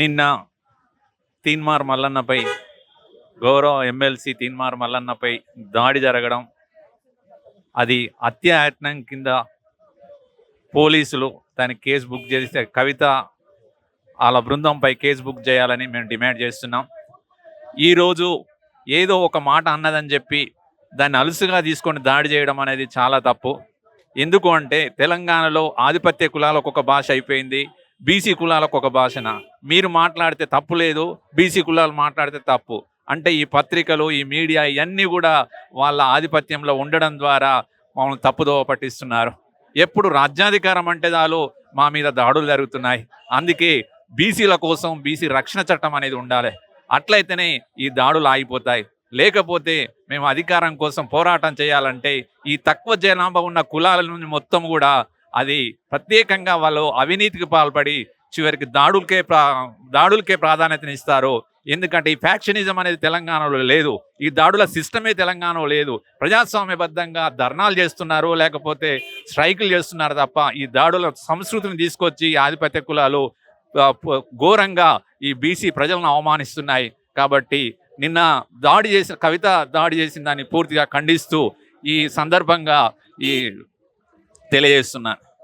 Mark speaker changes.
Speaker 1: నిన్న తీన్మార్ మల్లన్నపై గౌరవ ఎమ్మెల్సీ తీన్మార్ మల్లన్నపై దాడి జరగడం అది హత్యాయత్నం కింద పోలీసులు తన కేసు బుక్ చేస్తే కవిత వాళ్ళ బృందంపై కేసు బుక్ చేయాలని మేము డిమాండ్ చేస్తున్నాం. ఈరోజు ఏదో ఒక మాట అన్నదని చెప్పి దాన్ని అలుసుగా తీసుకొని దాడి చేయడం అనేది చాలా తప్పు. ఎందుకు అంటే తెలంగాణలో ఆధిపత్య కులాలకు ఒక భాష అయిపోయింది. బీసీ కులాలకు ఒక భాషన. మీరు మాట్లాడితే తప్పు లేదు బీసీ కులాలు మాట్లాడితే తప్పు. అంటే ఈ పత్రికలు ఈ మీడియా ఇవన్నీ కూడా వాళ్ళ ఆధిపత్యంలో ఉండడం ద్వారా మమ్మల్ని తప్పుదోవ పట్టిస్తున్నారు. ఎప్పుడు రాజ్యాధికారం అంటే చాలు మా మీద దాడులు జరుగుతున్నాయి. అందుకే బీసీల కోసం బీసీ రక్షణ చట్టం అనేది ఉండాలి. అట్లయితేనే ఈ దాడులు ఆగిపోతాయి. లేకపోతే మేము అధికారం కోసం పోరాటం చేయాలంటే ఈ తక్కువ జనాభా ఉన్న కులాల నుంచి మొత్తం కూడా అది ప్రత్యేకంగా వాళ్ళు అవినీతికి పాల్పడి చివరికి దాడులకే ప్రా దాడులకే ప్రాధాన్యతనిస్తారు ఎందుకంటే ఈ ఫ్యాక్షనిజం అనేది తెలంగాణలో లేదు. ఈ దాడుల సిస్టమే తెలంగాణలో లేదు. ప్రజాస్వామ్యబద్ధంగా ధర్నాలు చేస్తున్నారు లేకపోతే స్ట్రైకులు చేస్తున్నారు తప్ప ఈ దాడుల సంస్కృతిని తీసుకొచ్చి ఆధిపత్య కులాలు ఘోరంగా ఈ బీసీ ప్రజలను అవమానిస్తున్నాయి. కాబట్టి నిన్న దాడి చేసిన కవిత దాడి చేసిన దాన్ని పూర్తిగా ఖండిస్తూ ఈ సందర్భంగా ఈ తెలియజేస్తున్నాను